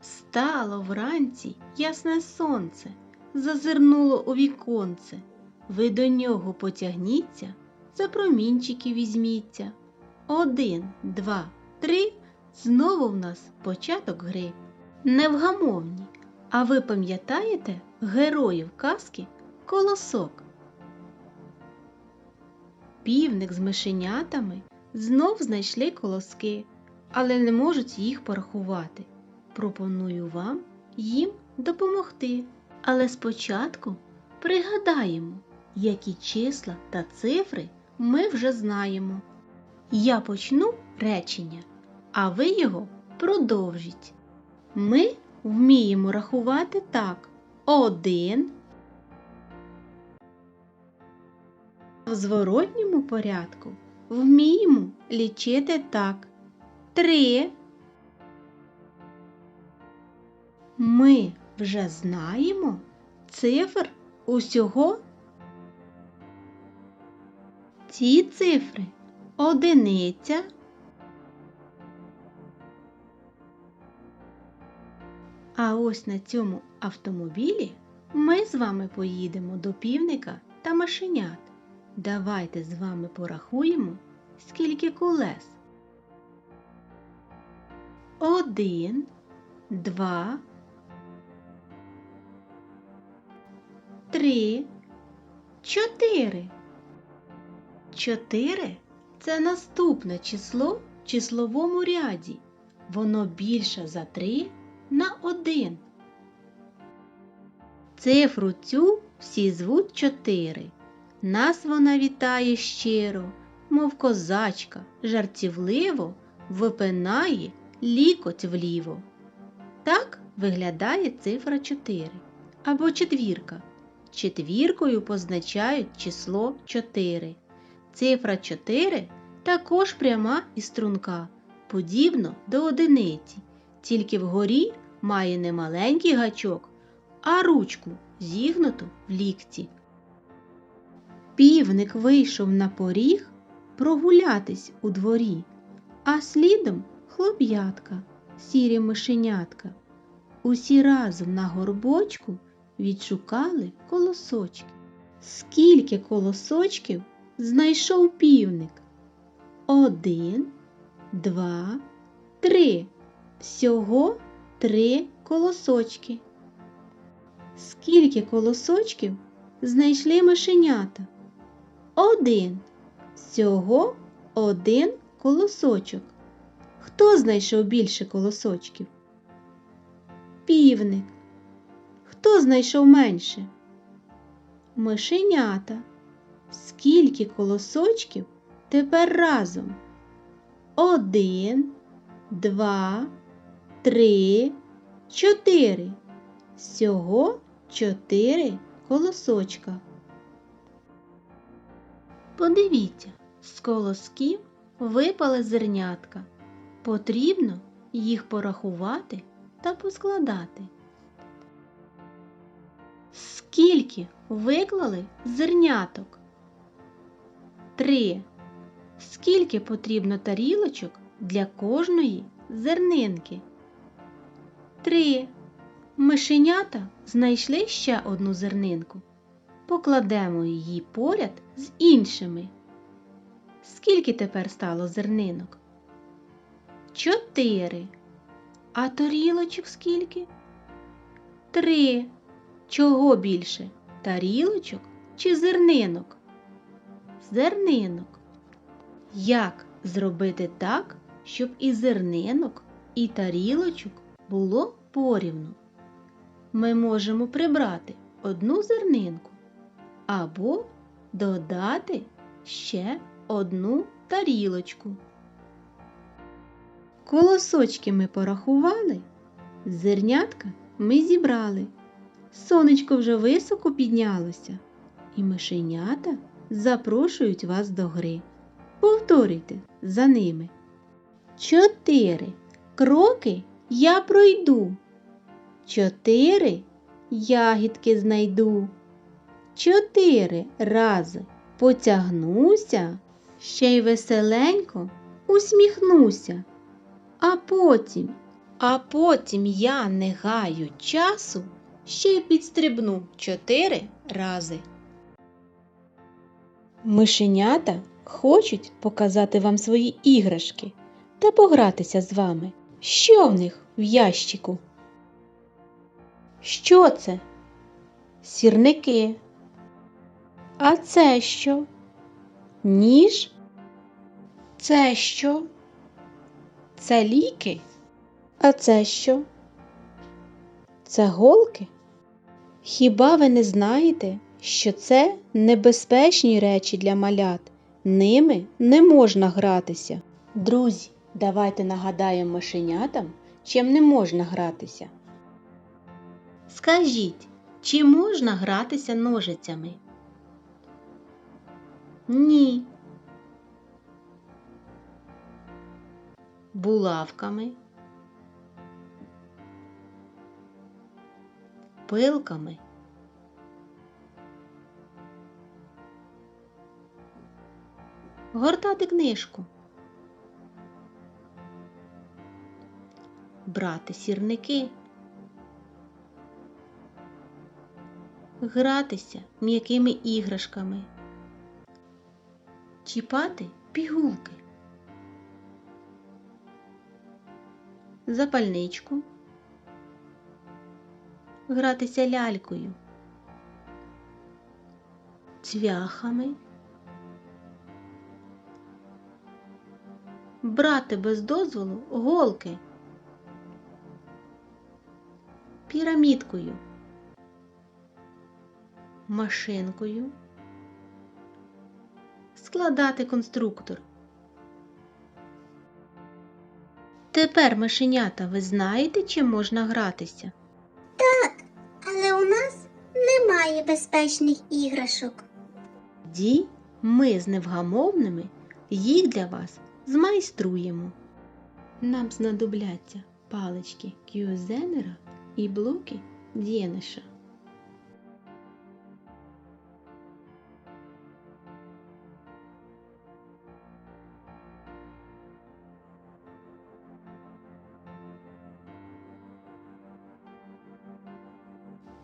Стало вранці ясне сонце, зазирнуло у віконце. Ви до нього потягніться, за промінчики візьміться. Один, два, три. Знову в нас початок гри. Невгамовні. А ви пам'ятаєте героїв казки Колосок? Півник з мишенятами знов знайшли колоски, але не можуть їх порахувати. Пропоную вам їм допомогти. Але спочатку пригадаємо, які числа та цифри ми вже знаємо. Я почну речення, а ви його продовжіть. Ми вміємо рахувати так: один. В зворотньому порядку вміємо лічити так: три. Ми вже знаємо цифр усього. Ці цифри одиниця, а ось на цьому автомобілі ми з вами поїдемо до півника та машенят. Давайте з вами порахуємо, скільки колес. Один, два, три, чотири. Чотири це наступне число в числовому ряді. Воно більше за три на один. Цифру цю всі звуть чотири. Нас вона вітає щиро, мов козачка, жартівливо випинає лікоть вліво. Так виглядає цифра 4 або четвірка. Четвіркою позначають число 4. Цифра 4 також пряма і струнка, подібно до одиниці, тільки вгорі має не маленький гачок, а ручку зігнуту в лікті. Півник вийшов на поріг прогулятись у дворі, а слідом хлоп'ятка, сірі мишенятка. Усі разом на горбочку відшукали колосочки. Скільки колосочків знайшов півник? Один, два, три. Всього три колосочки. Скільки колосочків знайшли мишенята? Один. Всього один колосочок. Хто знайшов більше колосочків? Півник. Хто знайшов менше? Мишенята. Скільки колосочків тепер разом? Один, два, три, чотири. Всього чотири колосочка. Подивіться, з колосків випали зернятка. Потрібно їх порахувати та поскладати. Скільки виклали зерняток? Три. Скільки потрібно тарілочок для кожної зернинки? Три. Мишенята знайшли ще одну зернинку. Покладемо її поряд з іншими. Скільки тепер стало зернинок? Чотири. А тарілочок скільки? Три. Чого більше? Тарілочок чи зернинок? Зернинок. Як зробити так, щоб і зернинок, і тарілочок було порівну? Ми можемо прибрати одну зернинку або додати ще одну тарілочку. Колосочки ми порахували, зернятка ми зібрали. Сонечко вже високо піднялося, і мишенята запрошують вас до гри. Повторюйте за ними. Чотири кроки я пройду. Чотири ягідки знайду. Чотири рази потягнуся, ще й веселенько усміхнуся. А потім, а потім я не гаю часу, ще й підстрибну чотири рази. Мишенята хочуть показати вам свої іграшки та погратися з вами. Що в них в ящику? Що це? Сірники. А це що? Ніж? Це що? Це ліки? А це що? Це голки? Хіба ви не знаєте, що це небезпечні речі для малят? Ними не можна гратися. Друзі, давайте нагадаємо мишенятам, чим не можна гратися. Скажіть, чи можна гратися ножицями? Ні. Булавками. Пилками. Гортати книжку. Брати сірники. Гратися м'якими іграшками. Чіпати пігулки. Запальничку. Гратися лялькою. Цвяхами. Брати без дозволу голки. Пірамідкою. Машинкою. Складати конструктор. Тепер, мишенята, ви знаєте, чим можна гратися? Так, Але у нас немає безпечних іграшок. Ді, ми з невгамовними їх для вас змайструємо. Нам знадобляться палички кюзенера і блоки дєниша.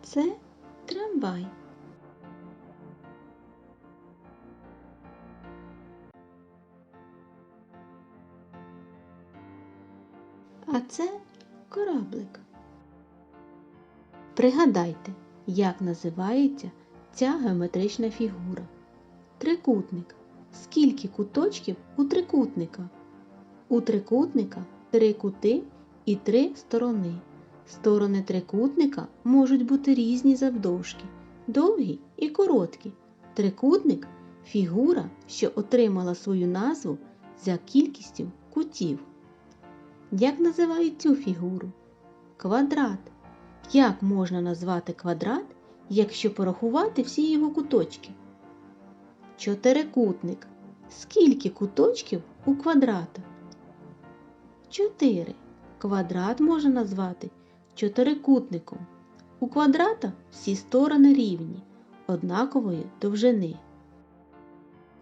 Це трамвай. А це кораблик. Пригадайте, як називається ця геометрична фігура. Трикутник. Скільки куточків у трикутника? У трикутника три кути і три сторони. Сторони трикутника можуть бути різні завдовжки, довгі і короткі. Трикутник фігура, що отримала свою назву за кількістю кутів. Як називають цю фігуру? Квадрат. Як можна назвати квадрат, якщо порахувати всі його куточки? Чотирикутник. Скільки куточків у квадрата? Чотири. Квадрат можна назвати чотирикутником. У квадрата всі сторони рівні, однакової довжини.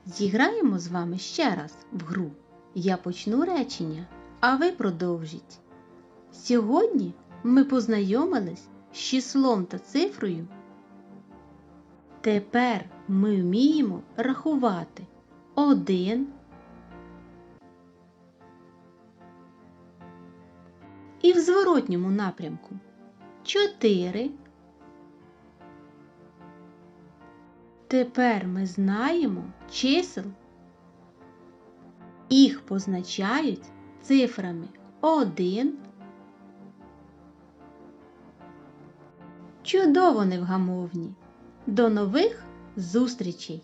Зіграємо з вами ще раз в гру. Я почну речення, а ви продовжіть. Сьогодні ми познайомились з числом та цифрою. Тепер ми вміємо рахувати один. І в зворотньому напрямку 4. Тепер ми знаємо чисел. Їх позначають цифрами 1. Чудово невгамовні! До нових зустрічей!